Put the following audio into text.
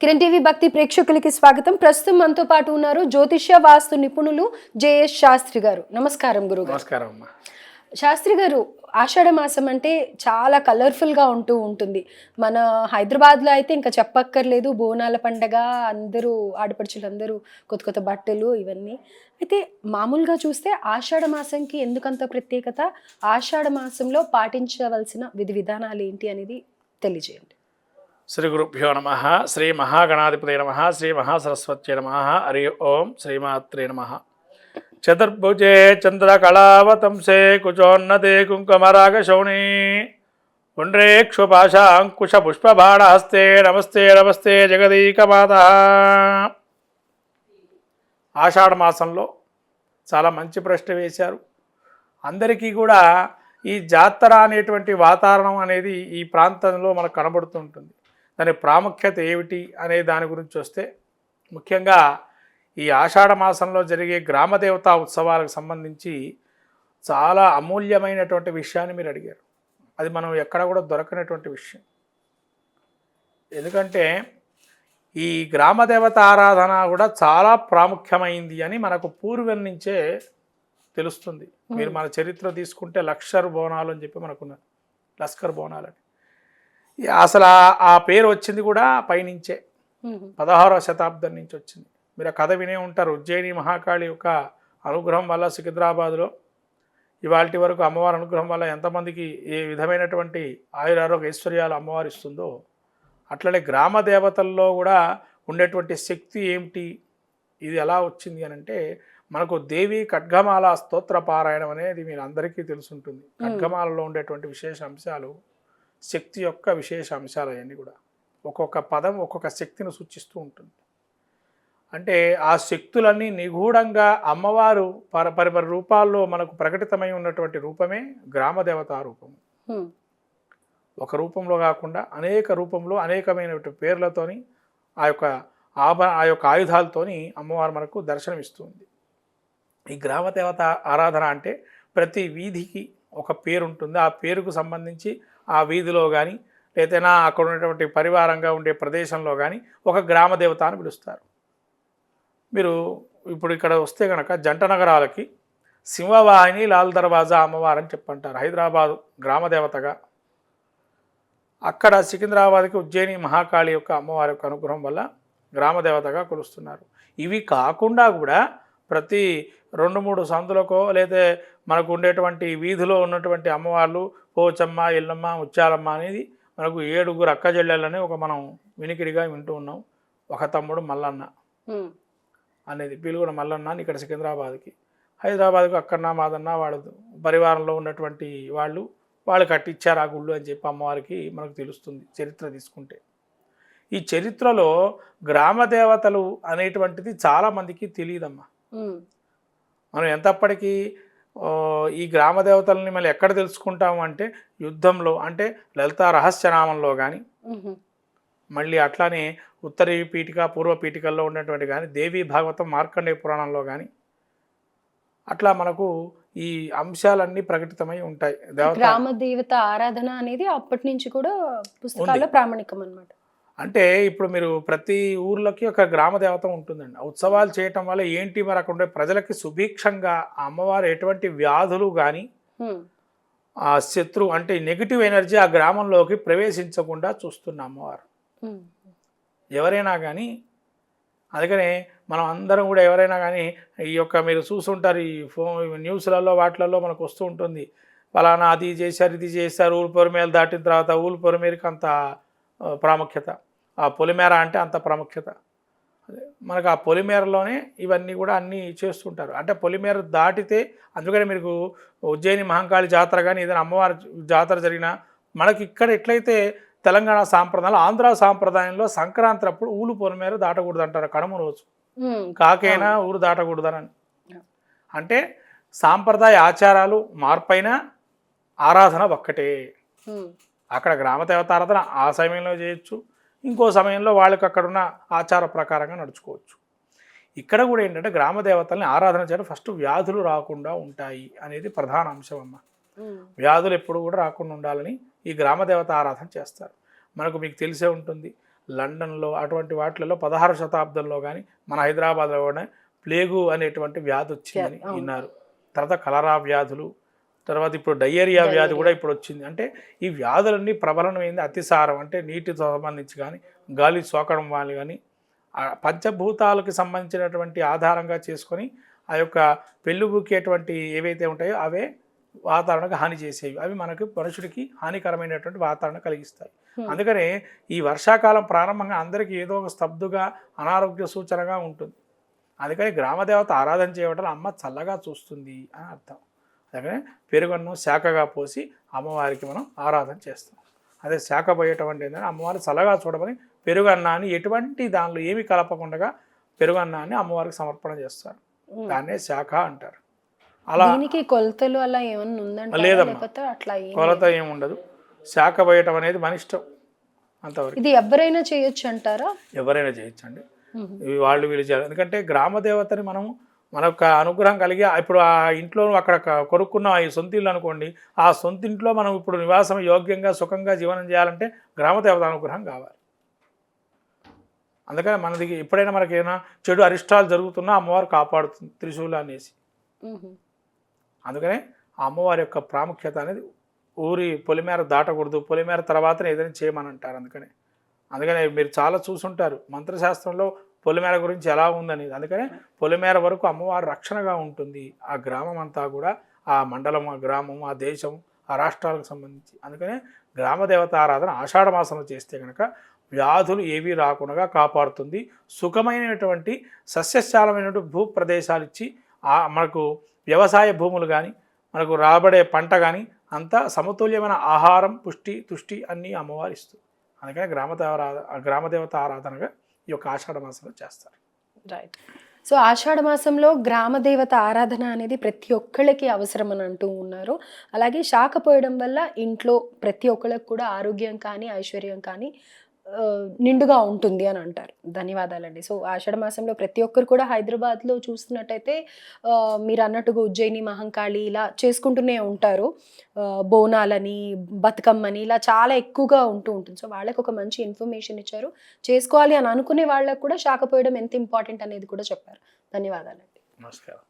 Kiran TV భక్తి ప్రేక్షకులకి స్వాగతం. ప్రస్తుతం మనతో పాటు ఉన్నారు జ్యోతిష్య వాస్తు నిపుణులు జేఎస్ శాస్త్రి గారు. నమస్కారం అమ్మా. శాస్త్రి గారు ఆషాఢ మాసం అంటే చాలా కలర్ఫుల్గా ఉంటూ ఉంటుంది. మన హైదరాబాద్లో అయితే ఇంకా చెప్పక్కర్లేదు. బోనాల పండగ అందరూ ఆడపడుచులు అందరూ కొత్త కొత్త బట్టలు ఇవన్నీ. అయితే మామూలుగా చూస్తే ఆషాఢ మాసంకి ఎందుకంత ప్రత్యేకత? ఆషాఢ మాసంలో పాటించవలసిన విధి విధానాలు ఏంటి అనేది తెలియజేయండి. శ్రీ గురుభ్యో నమ శ్రీ మహాగణాధిపతి నమ శ్రీ మహాసరస్వత్యై నమ హరి ఓం శ్రీమాత్రే నమ. చతుర్భుజే చంద్రకళావతంసే కుచోన్నతే కుంకుమరాగశౌణి పుండ్రేక్షుపాశాంకుశ పుష్పబాణహస్తే నమస్తే నమస్తే జగదీకమాత. ఆషాఢ మాసంలో చాలా మంచి ప్రశ్న వేశారు. అందరికీ కూడా ఈ జాతర అనేటువంటి వాతావరణం అనేది ఈ ప్రాంతంలో మనకు కనబడుతుంటుంది దాని ప్రాముఖ్యత ఏమిటి అనే దాని గురించి వస్తే ముఖ్యంగా ఈ ఆషాఢ మాసంలో జరిగే గ్రామదేవతా ఉత్సవాలకు సంబంధించి చాలా అమూల్యమైనటువంటి విషయాన్ని మీరు అడిగారు. అది మనం ఎక్కడ కూడా దొరకనటువంటి విషయం. ఎందుకంటే ఈ గ్రామదేవత ఆరాధన కూడా చాలా ప్రాముఖ్యమైంది అని మనకు పూర్వం నుంచే తెలుస్తుంది. మీరు మన చరిత్ర తీసుకుంటే లక్షర్ బోనాలు అని చెప్పి మనకున్నారు. లస్కర్ బోనాలు అని. అసలు ఆ- పేరు వచ్చింది కూడా పైనుంచే. పదహారవ శతాబ్దం నుంచి వచ్చింది. మీరు ఆ కథ వినే ఉంటారు. ఉజ్జయిని మహాకాళి యొక్క అనుగ్రహం వల్ల సికింద్రాబాద్లో ఇవాళ వరకు అమ్మవారి అనుగ్రహం వల్ల ఎంతమందికి ఏ విధమైనటువంటి ఆయురారోగ్య ఐశ్వర్యాలు అమ్మవారు ఇస్తుందో అట్లనే గ్రామ దేవతల్లో కూడా ఉండేటువంటి శక్తి ఏమిటి? ఇది ఎలా వచ్చింది అని అంటే మనకు దేవి ఖడ్గమాల స్తోత్ర పారాయణం అనేది మీరు అందరికీ తెలుసుంటుంది. ఖడ్గమాలలో ఉండేటువంటి విశేష అంశాలు శక్తి యొక్క విశేష అంశాలు అవన్నీ కూడా. ఒక్కొక్క పదం ఒక్కొక్క శక్తిని సూచిస్తూ ఉంటుంది. అంటే ఆ శక్తులన్నీ నిగూఢంగా అమ్మవారు పర పరిపరి రూపాల్లో మనకు ప్రకటితమై ఉన్నటువంటి రూపమే గ్రామదేవతా రూపము. ఒక రూపంలో కాకుండా అనేక రూపంలో అనేకమైనటువంటి పేర్లతోని ఆ యొక్క ఆభ ఆ యొక్క ఆయుధాలతోని అమ్మవారు మనకు దర్శనమిస్తుంది. ఈ గ్రామదేవత ఆరాధన అంటే ప్రతి వీధికి ఒక పేరు ఉంటుంది ఆ పేరుకు సంబంధించి ఆ వీధిలో కానీ లేదైనా అక్కడ ఉన్నటువంటి పరివారంగా ఉండే ప్రదేశంలో కానీ ఒక గ్రామదేవత అని పిలుస్తారు. మీరు ఇప్పుడు ఇక్కడ వస్తే కనుక జంట నగరాలకి సింహవాహిని లాల్ దర్వాజా అమ్మవారు అని చెప్పంటారు. హైదరాబాద్ గ్రామదేవతగా అక్కడ సికింద్రాబాద్కి ఉజ్జయిని మహాకాళి యొక్క అమ్మవారి యొక్క అనుగ్రహం వల్ల గ్రామదేవతగా కొలుస్తున్నారు. ఇవి కాకుండా కూడా ప్రతి రెండు మూడు సందులకో లేదా మనకు ఉండేటువంటి వీధిలో ఉన్నటువంటి అమ్మవార్లు పోచమ్మ ఎల్లమ్మ ముత్యాలమ్మ అనేది మనకు ఏడుగురు అక్క చెల్లెళ్ళని ఒక మనం వినికిడిగా వింటూ ఉన్నాం. ఒక తమ్ముడు మల్లన్న అనేది. పీలుగుడ మల్లన్న ఇక్కడ సికింద్రాబాద్కి. హైదరాబాద్కు అక్కడన్నా మాదన్న వాడు పరివారంలో ఉన్నటువంటి వాళ్ళు వాళ్ళు కట్టించారు ఆ గుళ్ళు అని చెప్పి అమ్మవారికి మనకు తెలుస్తుంది చరిత్ర తీసుకుంటే. ఈ చరిత్రలో గ్రామ దేవతలు అనేటువంటిది చాలామందికి తెలియదమ్మా. మనం ఎంతప్పటికీ ఈ గ్రామ దేవతలని మళ్ళీ ఎక్కడ తెలుసుకుంటాము అంటే యుద్ధంలో అంటే లలితా రహస్యనామంలో కానీ మళ్ళీ అట్లానే ఉత్తరీ పీఠిక పూర్వ పీఠికల్లో ఉన్నటువంటి కానీ దేవి భాగవతం మార్కండేయ పురాణంలో కానీ అట్లా మనకు ఈ అంశాలన్నీ ప్రకటితమై ఉంటాయి. గ్రామ దేవత ఆరాధన అనేది అప్పటి నుంచి కూడా పుస్తకాల్లో ప్రామాణికం అన్నమాట అంటే ఇప్పుడు మీరు ప్రతి ఊర్లోకి ఒక గ్రామ దేవత ఉంటుందండి. ఉత్సవాలు చేయటం వల్ల ఏంటి మరి అక్కడ ఉండే ప్రజలకి సుభిక్షంగా ఆ అమ్మవారు ఎటువంటి వ్యాధులు కానీ. ఆ శత్రు అంటే నెగిటివ్ ఎనర్జీ ఆ గ్రామంలోకి ప్రవేశించకుండా చూస్తున్న అమ్మవారు. ఎవరైనా కానీ అందుకనే మనం అందరం కూడా ఎవరైనా కానీ ఈ యొక్క మీరు చూస్తుంటారు ఈ ఫోన్ న్యూస్లలో వాటిలలో మనకు వస్తూ ఉంటుంది. ఫలానా అది చేశారు ఇది చేశారు ఊరు పొలిమేర దాటిన తర్వాత ఊరు పొలిమేరకి అంత ప్రాముఖ్యత. ఆ పొలిమేర అంటే అంత ప్రాముఖ్యత. అదే మనకు ఆ పొలిమేరలోనే ఇవన్నీ కూడా అన్నీ చేస్తుంటారు. అంటే పొలిమేర దాటితే అందుకని మీకు ఉజ్జయిని మహంకాళి జాతర కానీ ఏదైనా అమ్మవారి జాతర జరిగినా మనకి ఇక్కడ ఎట్లయితే తెలంగాణ సాంప్రదాయంలో ఆంధ్ర సాంప్రదాయంలో సంక్రాంతి అప్పుడు ఊలు పొలిమేర దాటకూడదు అంటారు కడమ రోజు. కాకైనా ఊరు దాటకూడదని అంటే సాంప్రదాయ ఆచారాలు మార్పైనా ఆరాధన ఒక్కటే. అక్కడ గ్రామ దేవత ఆరాధన ఆ సమయంలో చేయొచ్చు. ఇంకో సమయంలో వాళ్ళకి అక్కడ ఉన్న ఆచార ప్రకారంగా నడుచుకోవచ్చు ఇక్కడ కూడా ఏంటంటే గ్రామ దేవతల్ని ఆరాధన చేయడం ఫస్ట్ వ్యాధులు రాకుండా ఉంటాయి అనేది ప్రధాన అంశం అమ్మ. వ్యాధులు ఎప్పుడు కూడా రాకుండా ఉండాలని ఈ గ్రామ దేవత ఆరాధన చేస్తారు మనకు మీకు తెలిసే ఉంటుంది లండన్లో అటువంటి వాటిలలో పదహారు శతాబ్దంలో కానీ మన హైదరాబాద్లో కూడా ప్లేగు అనేటువంటి వ్యాధి వచ్చిందని. విన్నారు తర్వాత కలరా వ్యాధులు తర్వాత ఇప్పుడు డయేరియా వ్యాధి కూడా ఇప్పుడు వచ్చింది. అంటే ఈ వ్యాధులన్నీ ప్రబలమైంది అతిసారం. అంటే నీటితో సంబంధించి కానీ గాలి సోకడం వాళ్ళు కానీ పంచభూతాలకు సంబంధించినటువంటి ఆధారంగా చేసుకొని ఆ యొక్క పెళ్ళుబుకేటువంటి ఏవైతే ఉంటాయో అవే వాతావరణకు హాని చేసేవి. అవి మనకు మనుషుడికి హానికరమైనటువంటి వాతావరణం కలిగిస్తాయి. అందుకనే ఈ వర్షాకాలం ప్రారంభంగా అందరికీ ఏదో ఒక స్తబ్దుగా అనారోగ్య సూచనగా ఉంటుంది. అందుకని గ్రామదేవత ఆరాధన చేయడం అమ్మ చల్లగా చూస్తుంది అని అర్థం. అందుకని పెరుగన్నం శాఖగా పోసి అమ్మవారికి మనం ఆరాధన చేస్తాం. అదే శాఖ పోయటం అంటే ఏంటంటే అమ్మవారు చల్లగా చూడమని పెరుగన్నాన్ని ఎటువంటి దానిలో ఏమి కలపకుండా పెరుగన్నాన్ని అమ్మవారికి సమర్పణ చేస్తారు. దాన్నే శాఖ అంటారు. అలా కొలతలు అలా ఏమన్నా ఉందంటే లేదమ్మా. ఏం కొలత ఏమి ఉండదు. శాఖ పోయటం అనేది మన ఇష్టం అంతవరకు. ఇది ఎవరైనా చేయొచ్చు అంటారా? ఎవరైనా ఉమ్. ఇవి వాళ్ళు వీళ్ళు చేయాలి. ఎందుకంటే గ్రామ దేవతని మనం మన యొక్క అనుగ్రహం కలిగి ఇప్పుడు ఆ ఇంట్లో అక్కడ కొనుక్కున్న ఈ సొంత ఇల్లు అనుకోండి ఆ సొంత ఇంట్లో మనం ఇప్పుడు నివాసం యోగ్యంగా సుఖంగా జీవనం చేయాలంటే గ్రామ దేవత అనుగ్రహం కావాలి. అందుకని మనది ఎప్పుడైనా మనకి ఏమైనా చెడు అరిష్టాలు జరుగుతున్నా అమ్మవారు కాపాడుతుంది త్రిశూల అనేసి. అందుకనే ఆ అమ్మవారి యొక్క ప్రాముఖ్యత అనేది ఊరి పొలిమేర దాటకూడదు పొలిమేర తర్వాతనే ఏదైనా చేయమని అంటారు అందుకనే. అందుకనే మీరు చాలా చూసుంటారు. మంత్రశాస్త్రంలో పొలిమేర గురించి ఎలా ఉందని అందుకనే పొలిమేర వరకు అమ్మవారు రక్షణగా ఉంటుంది. ఆ గ్రామం అంతా కూడా ఆ మండలం ఆ గ్రామం ఆ దేశం ఆ రాష్ట్రాలకు సంబంధించి. అందుకనే గ్రామదేవత ఆరాధన ఆషాఢ మాసంలో చేస్తే కనుక వ్యాధులు ఏవి రాకుండా కాపాడుతుంది. సుఖమైనటువంటి సస్యశాలమైనటువంటి భూ ప్రదేశాలు ఇచ్చి ఆ మనకు వ్యవసాయ భూములు కానీ మనకు రాబడే పంట కానీ అంతా సమతుల్యమైన ఆహారం పుష్టి తుష్టి అన్నీ అమ్మవారు ఇస్తుంది. అందుకని గ్రామదేవరా గ్రామదేవత ఆరాధనగా ఈ యొక్క ఆషాఢ మాసంలో చేస్తారు. రైట్ సో ఆషాఢ మాసంలో గ్రామ దేవత ఆరాధన అనేది ప్రతి ఒక్కళ్ళకి అవసరం అని అంటూ ఉన్నారు. అలాగే శాఖ పోయడం వల్ల ఇంట్లో ప్రతి ఒక్కళ్ళకి కూడా ఆరోగ్యం కానీ ఐశ్వర్యం కానీ నిండుగా ఉంటుంది అని అంటారు. ధన్యవాదాలండి. సో ఆషాఢ మాసంలో ప్రతి ఒక్కరు కూడా హైదరాబాద్లో చూస్తున్నట్టయితే మీరు అన్నట్టుగా ఉజ్జయిని మహంకాళి ఇలా చేసుకుంటూనే ఉంటారు. బోనాలని బతుకమ్మని ఇలా చాలా ఎక్కువగా ఉంటూ ఉంటుంది. సో వాళ్ళకి ఒక మంచి ఇన్ఫర్మేషన్ ఇచ్చారు. చేసుకోవాలి అని అనుకునే వాళ్ళకు కూడా శాఖ పోయడం ఎంత ఇంపార్టెంట్ అనేది కూడా చెప్పారు. ధన్యవాదాలండి. నమస్కారం.